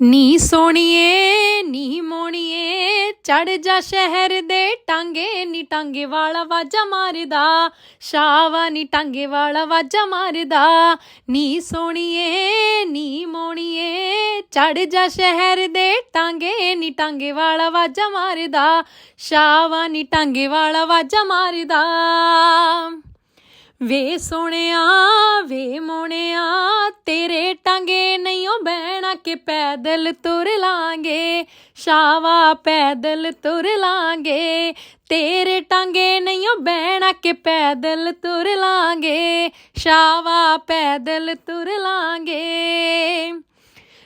ਨੀ ਸੋਣੀਏ, ਨੀ ਮੋਣੀਏ, ਚੜ ਜਾ ਸ਼ਹਿਰ ਦੇ ਟਾਂਗੇ, ਨੀ ਟਾਂਗੇ ਵਾਲਾ ਵਾਜਾ ਮਾਰਦਾ ਸ਼ਾਵਾ ਨੀ ਟਾਂਗੇ ਵਾਲਾ ਵਾਜਾ ਮਾਰਦਾ। ਨੀ ਸੋਣੀਏ, ਨੀ ਮੋਣੀਏ, ਚੜ ਜਾ ਸ਼ਹਿਰ ਦੇ ਟਾਂਗੇ, ਨੀ ਟਾਂਗੇ ਵਾਲਾ ਵਾਜਾ ਮਾਰਦਾ ਸ਼ਾਵਾ ਨੀ ਟਾਂਗੇ ਵਾਲਾ ਵਾਜਾ ਮਾਰਦਾ। ਵੇ ਸੋਹਣਿਆ ਵੇ ਮੋਣਿਆ, ਤੇਰੇ ਟਾਂਗੇ ਨਹੀਂ ਉਹ ਬੈ ਕੇ ਪੈਦਲ ਤੁਰ ਲਾਂਗੇ ਸ਼ਾਵਾ ਪੈਦਲ ਤੁਰ ਲਾਂਗੇ, ਤੇਰੇ ਟਾਂਗੇ ਨਹੀਂ ਉਹ ਬਹਿਣਾ ਕਿ ਪੈਦਲ ਤੁਰ ਲਾਂਗੇ ਸ਼ਾਵਾ ਪੈਦਲ ਤੁਰ ਲਾਂਗੇ।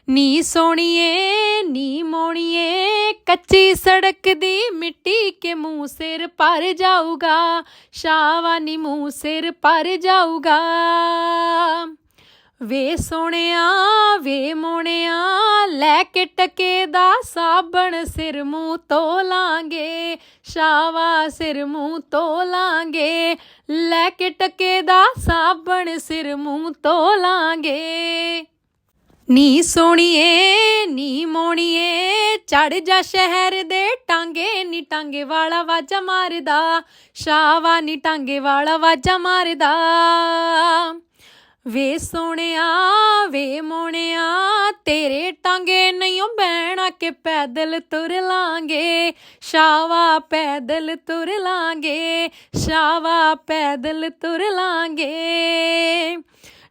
ਨੀ ਸੋਣੀਏ, ਨੀ ਮੋਣੀਏ, ਕੱਚੀ ਸੜਕ ਦੀ ਮਿੱਟੀ ਕੇ ਮੂੰਹ ਸਿਰ ਭਰ ਜਾਊਗਾ ਸ਼ਾਵਾ ਨੀ ਮੂੰਹ ਸਿਰ ਭਰ ਜਾਊਗਾ। ਵੇ ਸੋਹਣਿਆ ਵੇ ਮੋ ਲੈ ਕੇ ਟਕੇ ਦਾ ਸਾਬਣ ਸਿਰ ਮੂੰਹ ਧੋ ਲਾਂਗੇ ਸ਼ਾਵਾ ਸਿਰ ਮੂੰਹ ਧੋ ਲਾਂਗੇ। ਲੈ ਕੇ ਟਕੇ ਦਾ ਸਾਬਣ ਸਿਰ ਮੂੰਹ ਧੋ ਲਾਂਗੇ। ਨੀ ਸੋਣੀਏ, ਨੀ ਮੋਣੀਏ, ਚੜ ਜਾ ਸ਼ਹਿਰ ਦੇ ਟਾਂਗੇ, ਨੀ ਟਾਂਗੇ ਵਾਲਾ ਵਾਜਾ ਮਾਰਦਾ ਸ਼ਾਵਾ ਨੀ ਟਾਂਗੇ ਵਾਲਾ ਵਾਜਾ ਮਾਰਦਾ। ਵੇ ਸੋਹਣਿਆ ਵੇ ਮੋਣਿਆ, ਤੇਰੇ ਟਾਂਗੇ ਨਹੀਂ ਉਹ ਬਹਿਣਾ ਕੇ ਪੈਦਲ ਤੁਰ ਲਾਂਗੇ ਸ਼ਾਵਾ ਪੈਦਲ ਤੁਰ ਲਾਂਗੇ ਸ਼ਾਵਾ ਪੈਦਲ ਤੁਰ ਲਾਂਗੇ।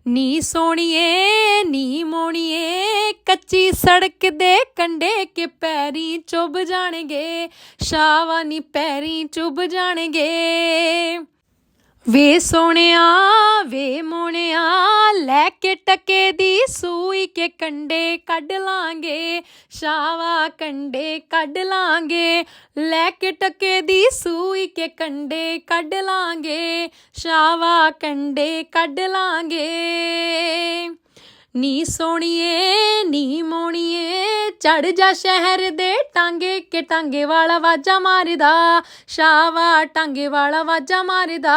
ਨੀ ਸੋਣੀਏ, ਨੀ ਮੋਣੀਏ, ਕੱਚੀ ਸੜਕ ਦੇ ਕੰਡੇ ਕੇ ਪੈਰੀ ਚੁੱਭ ਜਾਣਗੇ ਸ਼ਾਵਾ ਨੀ ਪੈਰੀ ਚੁੱਭ ਜਾਣਗੇ। ਵੇ ਸੋਹਣਿਆ ਵੇ ਮੋਣਿਆ, ਲੈ ਕੇ ਟਕੇ ਦੀ ਸੂਈ ਕੰਡੇ ਕੱਢ ਲਾਂਗੇ ਸ਼ਾਵਾ ਕੰਡੇ ਕੱਢ ਲਾਂਗੇ, ਲੈ ਕੇ ਟਕੇ ਦੀ ਸੂਈ ਕੇ ਕੰਡੇ ਕੱਢ ਲਾਂਗੇ ਸ਼ਾਵਾ ਕੰਡੇ ਕੱਢ ਲਾਂਗੇ। ਨੀ ਸੋਣੀਏ, ਨੀ ਮੋਣੀਏ ਚੜ ਜਾ ਸ਼ਹਿਰ ਦੇ ਟਾਂਗੇ ਕੇ ਟਾਂਗੇ ਵਾਲਾ ਵਾਜਾ ਮਾਰਦਾ ਸ਼ਾਵਾ ਟਾਂਗੇ ਵਾਲਾ ਵਾਜਾ ਮਾਰਦਾ।